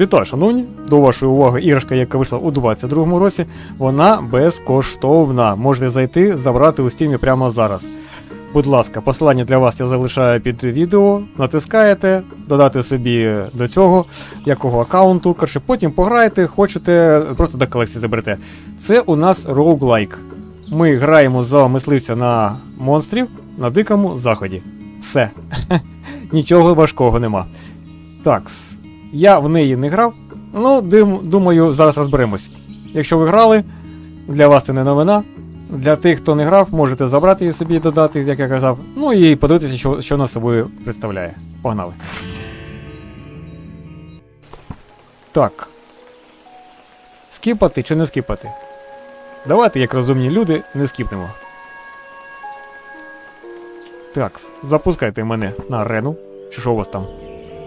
Вітаю, шановні! До вашої уваги іграшка, яка вийшла у 22-му році, вона безкоштовна. Можете зайти, забрати у стімі прямо зараз. Будь ласка, посилання для вас я залишаю під відео. Натискаєте, додати собі до цього якого аккаунту. Коротше, потім пограєте, хочете, просто до колекції заберете. Це у нас роуглайк. Ми граємо за мисливця на монстрів на дикому заході. Все. Нічого важкого нема. Такс. Я в неї не грав. Ну, думаю, зараз розберемось. Якщо ви грали, для вас це не новина. Для тих, хто не грав, можете забрати її собі додати, як я казав. Ну і подивитися, що, що вона собою представляє. Погнали. Так. Скіпати чи не скіпати? Давайте, як розумні люди, не скіпнемо. Так, запускайте мене на арену. Чи що у вас там?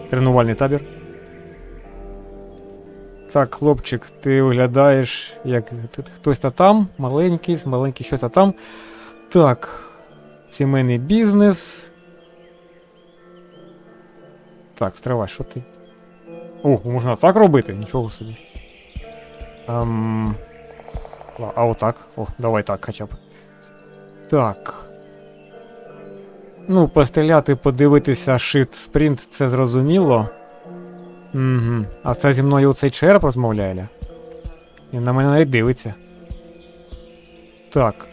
Тренувальний табір. Так, хлопчик, ти виглядаєш як хтось та там, маленький, маленький щось та там. Так. Сімейний бізнес. Так, стривай, що ти. О, можна так робити? Нічого собі. Ем... А, отак. О, давай так хоча б. Так. Ну, постріляти, подивитися шит спринт, це зрозуміло. Угу. А це зі мною цей череп розмовляє? ля? Він на мене навіть дивиться. Так.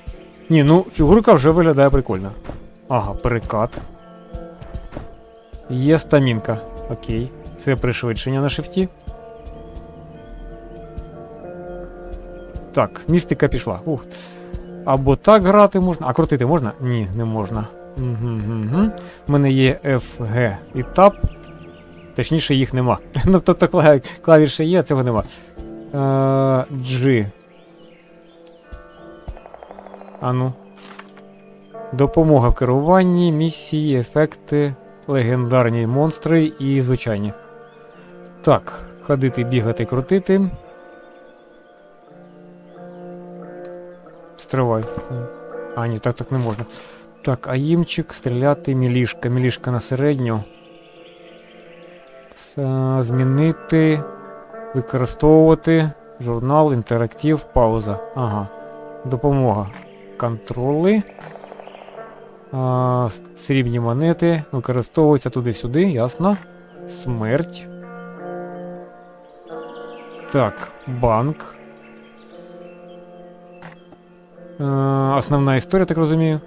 Ні, ну фігурка вже виглядає прикольно. Ага, перекат. Є стамінка. Окей. Це пришвидшення на шифті. Так, містика пішла. Ух. Або так грати можна. А крутити можна? Ні, не можна. Угу, угу. У мене є F, G і Tab. Точніше, їх нема. ну, тобто кла- клавіші є, а цього нема. Е, G. Ану. Допомога в керуванні, місії, ефекти, легендарні монстри і звичайні. Так, ходити, бігати, крутити. Стривай. А, ні, так так не можна. Так, аїмчик, стріляти, мілішка. Мілішка на середню. С- Змінити, використовувати, журнал, інтерактив, пауза. Ага. Допомога. Контроли. А, срібні монети. Використовуються туди-сюди, ясно. Смерть. Так, банк. Е, основна історія, так розумію.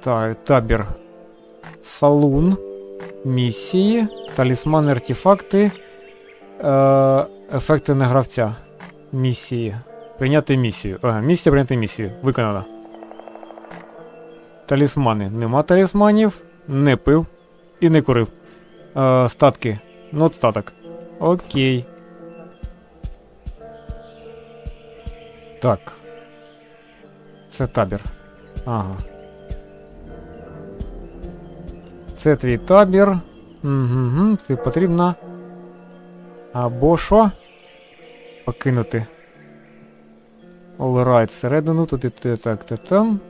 Так, табір. Салун. Місії. Талісмани, артефакти. Е, ефекти на гравця. Місії. Прийняти місію. Ага, місія прийняти місію. Виконано. Талісмани. Нема талісманів. Не пив. І не курив. Е, статки. Нот статок. Окей. Так. Це табір. Ага. Це твій табір. Угу, Тобі потрібно. Або що? Покинути. Right, всередину, тут і ти так, ти там.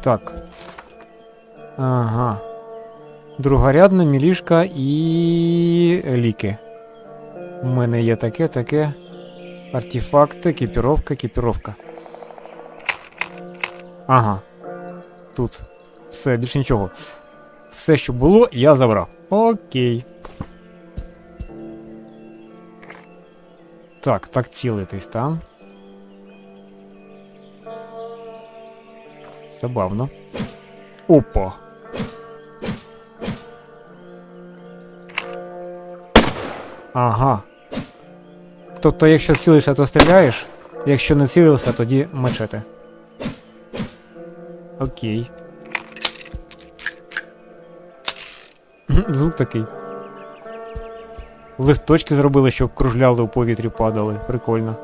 Так. Ага. Другорядна мілішка і ліки. У мене є таке, таке. Артефакти, екіпіровка, екіпіровка. Ага. Тут. Все, більше нічого. Все, що було, я забрав. Окей. Так, так цілитись, там. Забавно. Опа. Ага. Тобто, якщо цілишся, то стріляєш, якщо не цілився, тоді мечети. Окей. Звук такий. Листочки зробили, щоб кружляли у повітрі падали. Прикольно.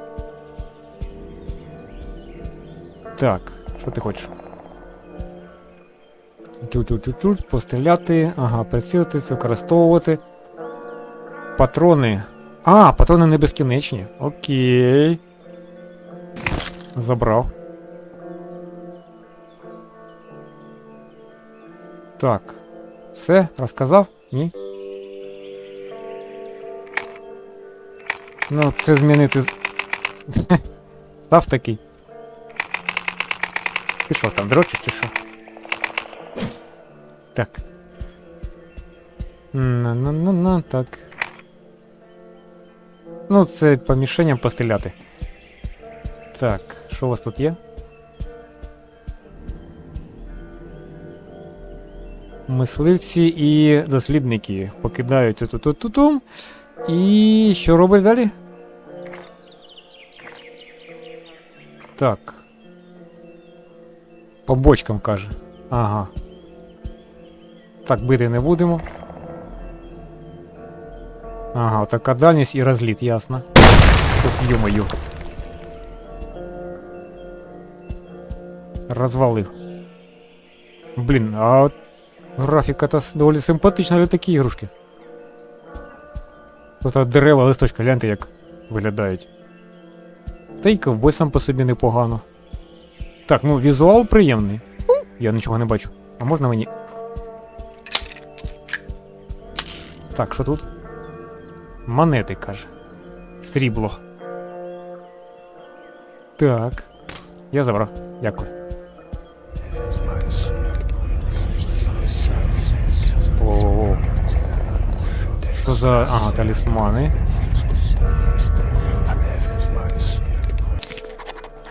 Так, що ти хочеш? Чуть-чуть, постріляти. Ага, прицілитись, використовувати. Патрони. А, патрони не безкінечні. Окей. Забрав. Так. Все, розказав? Ні? Ну, це змінити. Став такий. Ти що там, дрочиш чи що? Так. На-на-на-на, так. Ну, це помішанням постріляти. Так, що у вас тут є? Мисливці і дослідники покидають ту-ту-ту-ту-тум. І що робить далі? Так. По бочкам каже. Ага. Так, бити не будемо. Ага, така дальність і розліт, ясно. Ух, ё-моё. Розвалив. Блін, а от графіка та доволі симпатична для такі ігрушки. Просто дерева, листочка, гляньте, як виглядають. Та й ковбой сам по собі непогано. Так, ну візуал приємний. Я нічого не бачу. А можна мені. Так, що тут? Монети, каже. Срібло. Так. Я забрав. Дякую. Що за. Ага, талісмани.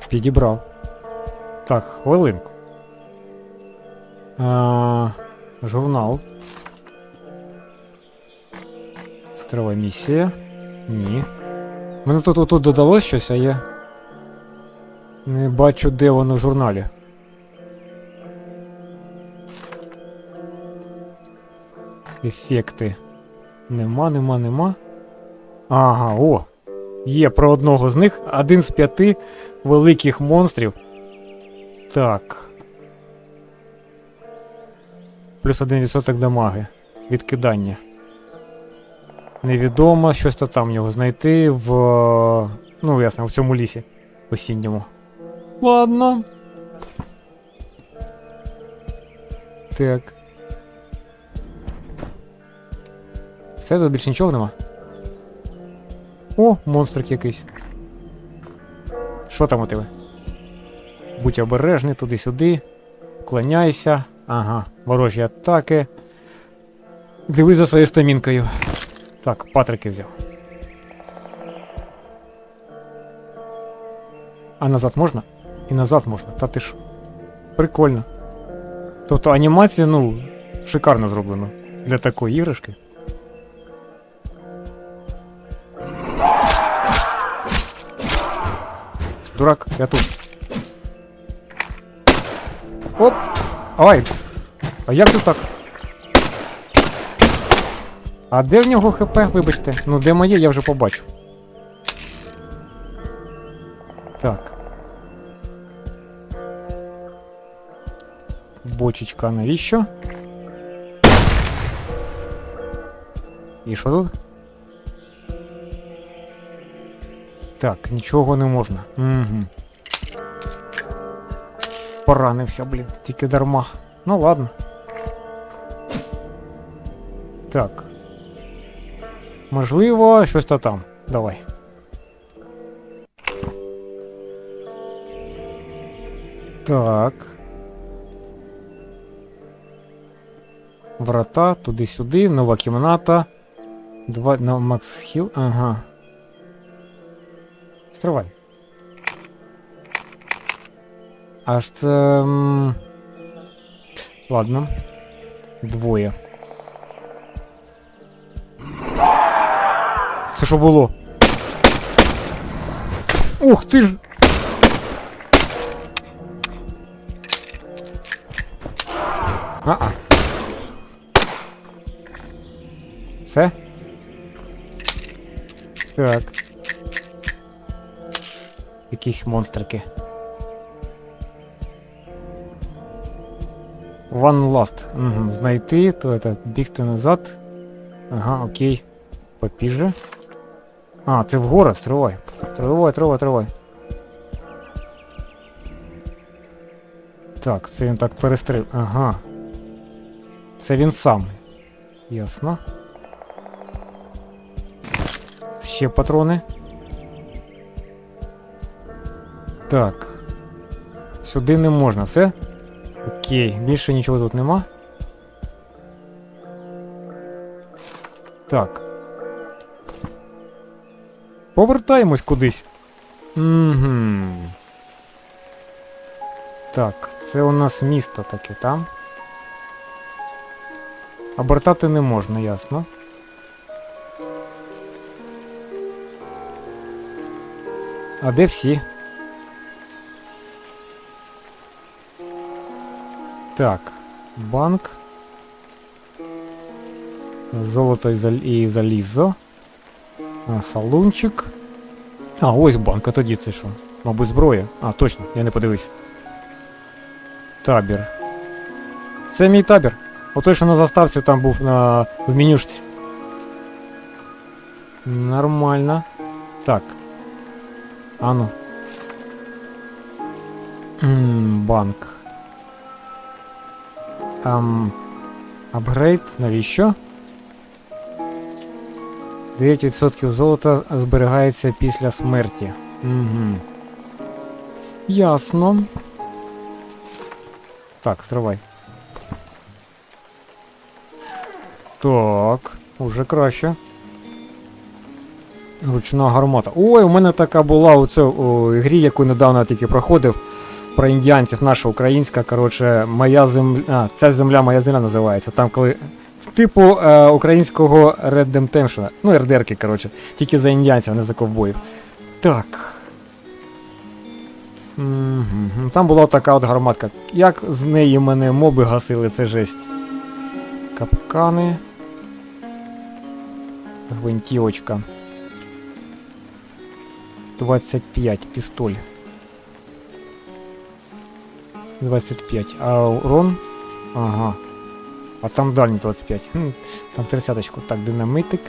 Підібрав. Так, хвилинку. А, журнал. Строва місія. Ні. Мене тут, тут додалось щось, а я. Не бачу, де воно в журналі. Ефекти. Нема, нема, нема. Ага, о! Є про одного з них один з п'яти великих монстрів. Так. Плюс 1% дамаги. Відкидання. Невідомо, щось то там нього знайти в. Ну, ясно, в цьому лісі осінньому. Ладно. Так. Все, тут більше нічого нема. О, монстрик якийсь. Що там у тебе? Будь обережний туди-сюди. Вклоняйся. Ага, ворожі атаки. Дивись за своєю стамінкою. Так, патрики взяв. А назад можна? І назад можна. Та ти ж. Прикольно. Тобто анімація, ну, шикарно зроблена для такої іграшки. Дурак, я тут. Оп! Ай! А як тут так? А де в нього ХП, вибачте? Ну де моє, я вже побачив. Так. Бочечка, навіщо? І що тут? Так, нічого не можна. Угу. Поранився, блін, тільки дарма. Ну ладно. Так. Можливо, щось то там. Давай. Так. Врата, туди-сюди, нова кімната. Два на Макс Хіл. Ага. Стривай. Аж це. Ладно. Двоє. Це що було? Ух ти ж! А-а. Все? Так. Якісь монстрики. One last. Угу. Знайти, то это бігти назад. Ага, окей. Попіже. А, це в город, стривай. Тривай, тривай, тривай. Так, це він так перестрив. Ага. Це він сам. Ясно. Ще патрони. Так. Сюди не можна, все? Окей, більше нічого тут нема. Так. Повертаємось кудись. Угу. Так, це у нас місто таке, там. Обертати не можна, ясно. А де всі? Так, банк. Золото і, зал- і залізо. А, салунчик. А, ось банк, а тоді це що? Мабуть, зброя. А, точно, я не подивився. Табір. Це мій табір. Отой, що на заставці там був на... в менюшці. Нормально. Так. Ану. М, Банк. Ам, апгрейд, навіщо? 9% золота зберігається після смерті. Угу. Ясно. Так, стривай. Так, уже краще. Ручна гармата. Ой, у мене така була у цій грі, яку недавно тільки проходив. Про індіанців, наша українська, коротше, моя земля. А, ця земля, моя земля називається. Там коли. Типу е, українського Red Redemption. Ну, РДРки, коротше. Тільки за індіанців, а не за ковбоїв. Так. Там була така от гарматка. Як з неї мене моби гасили, це жесть. Капкани. Гвинтівочка. 25 пістоль. 25. А урон? Ага. А там дальній 25. Хм, там тридцяточку. Так, динамитик.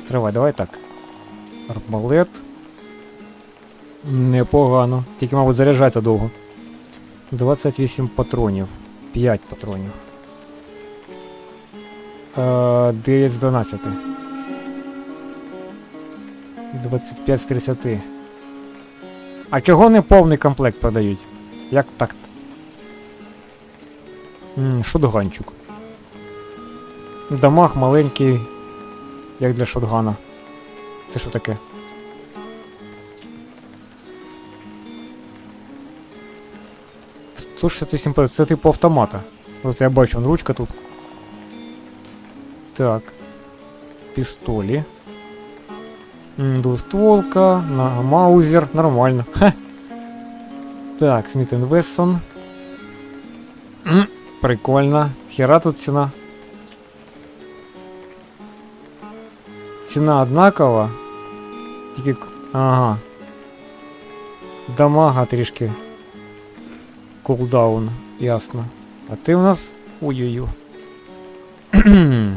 Стривай, давай так. Арбалет. Непогано. Тільки, мабуть, заряджається довго. 28 патронів. 5 патронів. Е, 9 з 12. 25 з 30. А чого не повний комплект продають? Як так? Шотганчик. Дамаг маленький, як для шотгана. Це що таке? Сто 67. Це типу автомата. Ось я бачу, он ручка тут. Так. Пістолі. Двустволка, маузер, нормально. Ха. Так, Сміт Вессон. Прикольно. Хера тут ціна. Ціна однакова. Тільки. Ага. Дамага трішки. Кулдаун, ясно. А ти у нас. Ой-ой-ой.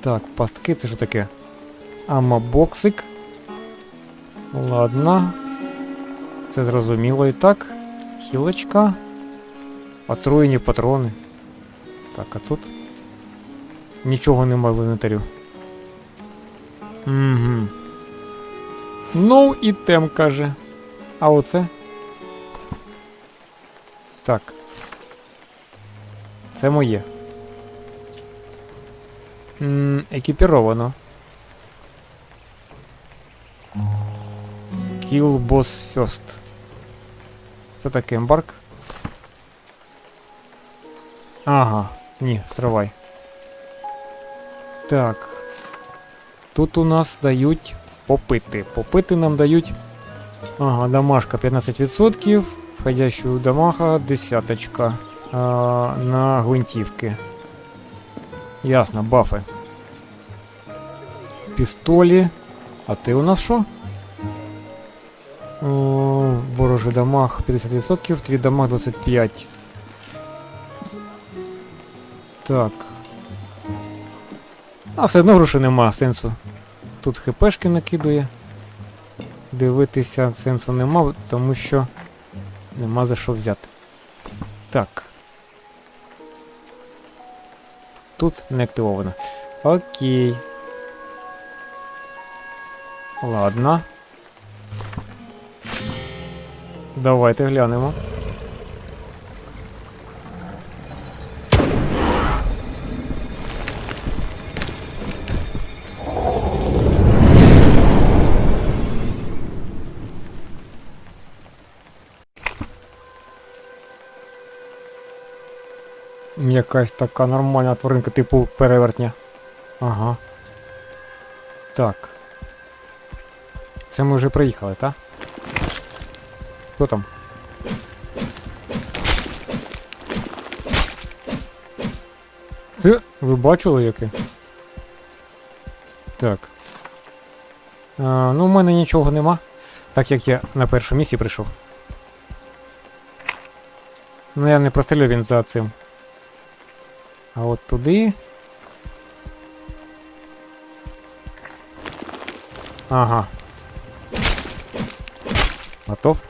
Так, пастки, це що таке? Амабоксик. Ладно. Це зрозуміло і так. Хілочка. Отруєні патрони. Так, а тут. Нічого немає в інвентарю. Угу. Ну і тем каже. А оце? Так. Це моє. М, екіпіровано. Kill Boss First. Що таке ембарк? Ага, ні, стривай. Так. Тут у нас дають попити. Попити нам дають. Ага, дамашка 15%. Входящую дамага десяточка. А, на гвинтівки. Ясно, бафи. Пістолі. А ти у нас що? Ворожий дамаг 50%, твій дамаг 25. Так. А все одно грошей нема сенсу. Тут хпшки накидує. Дивитися сенсу нема, тому що нема за що взяти. Так. тут не активовано. Окей. Ладно. Давайте глянемо. Якась така нормальна тваринка, типу перевертня. Ага. Так. Це ми вже приїхали, так? Хто там? Ти, ви бачили яке? Так. А, ну, в мене нічого нема, так як я на першу місці прийшов. Ну, я не прострілю він за цим. А от туди. Ага. Готов?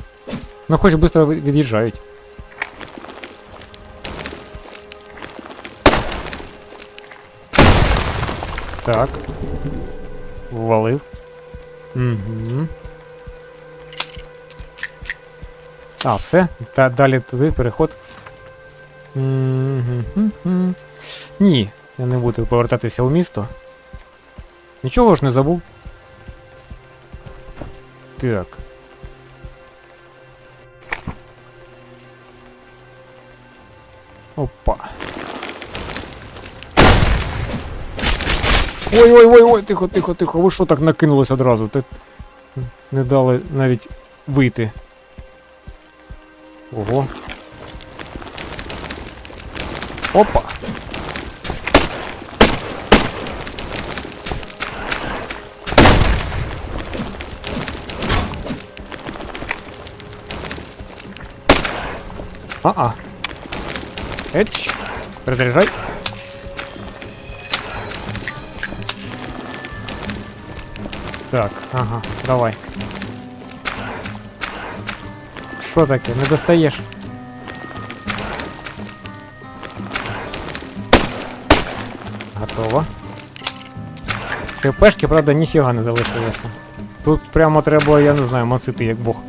Ну, хоч швидко ви- від'їжджають. Так. Ввалив. Угу. А, все. Та, далі туди переход. Мгм. Ні, я не буду повертатися у місто. Нічого ж не забув. Так. Опа. Ой-ой-ой, тихо, тихо, тихо. Ви що так накинулись одразу? Ти не дали навіть вийти. Ого. Опа. А-а. Эч. Разряжай. Так, ага, давай. Що таке? Не достаєш? Готово. ТПшки, правда, ніфіга не залишилося. Тут прямо треба, я не знаю, масити як бог.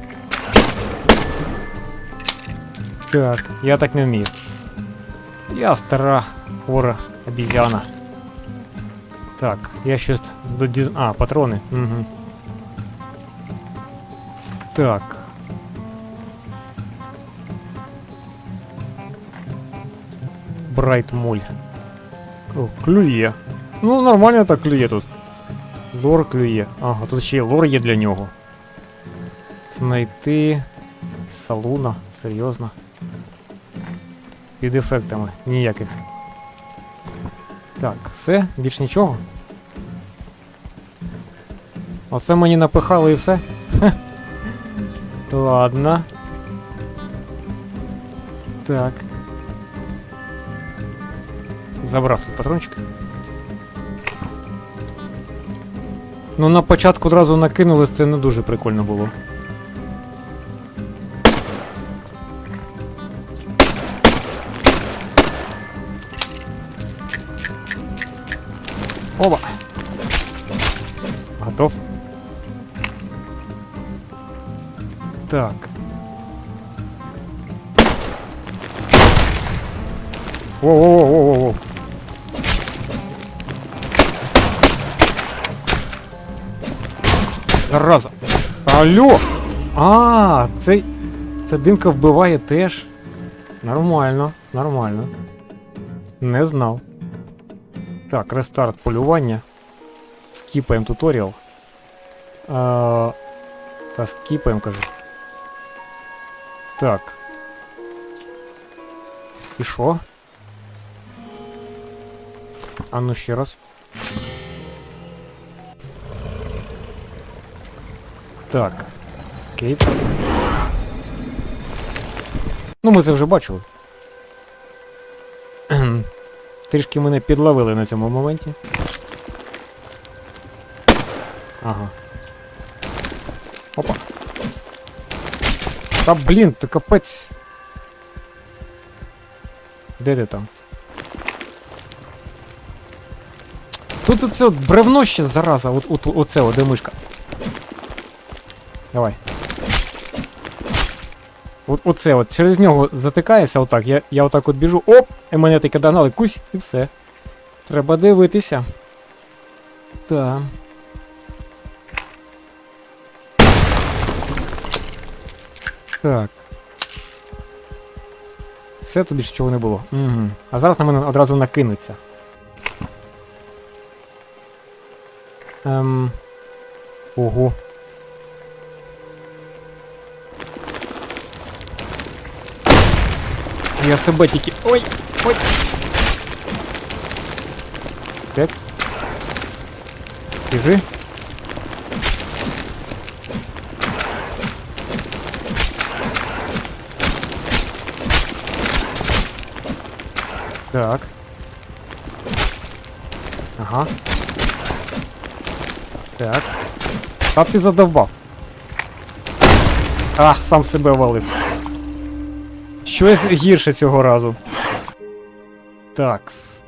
Так, я так не вмію. Я стара хвора обізяна. Так, я щось до діз... А, патрони. Угу. Так. Брайт муль. О, клює. Ну, нормально так клює тут. Лор клює. Ага, тут ще й лор є для нього. Знайти. Салуна, серйозно. Під ефектами. Ніяких. Так, все, більш нічого. Оце мені напихали і все. Ладно. Так. Забрав тут патрончик. Ну на початку одразу накинулись, це не дуже прикольно було. Оба. Готов. Так. Воу-воу-воу-воу-воу. Зараза. Алло! А, це, це димка вбиває теж. Нормально, нормально. Не знав. Так, рестарт полювання. Скіпаємо туторіал. А, та скіпаємо, кажу. Так. І що? А ну ще раз. Так. Escape. Ну, ми це вже бачили. Трішки мене підловили на цьому моменті. Ага. Опа. Та блін, ти капець. Де ти там? Тут оце от бревно ще зараза, от, от, оце от, де мишка. Давай. От, оце от, через нього затикаєшся отак. Я, я отак от біжу, оп, і мене таке догнали, кусь, і все. Треба дивитися. Так. Так. Все тобі ж чого не було. Угу. А зараз на мене одразу накинуться. Ем. Ого. Я тільки. Ой! Ой! Так. Біжи. Так. Ага. Так. А ти задовбав. А, сам себе валив. Щось гірше цього разу. Такс.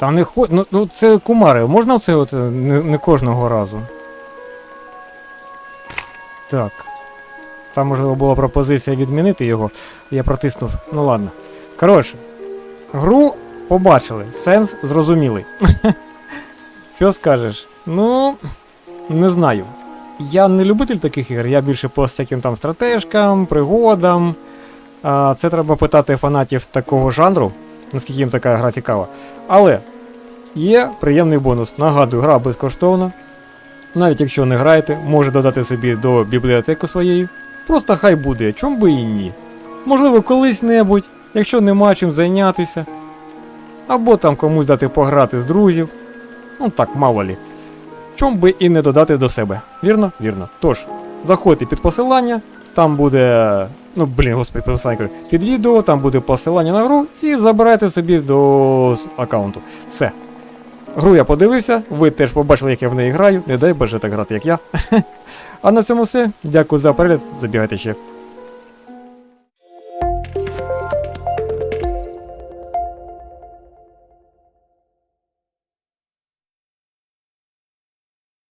Та не хо... Ну, ну це кумари. Можна це от е, не, не кожного разу? Так. Там, можливо, була пропозиція відмінити його. Я протиснув. Ну ладно. Коротше, гру побачили. Сенс зрозумілий. Що скажеш? Ну, не знаю. Я не любитель таких ігор, я більше по всяким там стратежкам, пригодам. А, це треба питати фанатів такого жанру, наскільки їм така гра цікава. Але є приємний бонус. Нагадую, гра безкоштовна. Навіть якщо не граєте, може додати собі до бібліотеки своєї. Просто хай буде, чом би і ні. Можливо, колись-небудь, якщо нема чим зайнятися. Або там комусь дати пограти з друзів. Ну так, мало лі. Чом би і не додати до себе. Вірно? Вірно. Тож, заходьте під посилання, там буде. Ну, блін, господи, посилання під відео, там буде посилання на гру і забирайте собі до аккаунту. Все. Гру я подивився, ви теж побачили, як я в неї граю. Не дай боже так грати, як я. а на цьому все. Дякую за перегляд. Забігайте ще.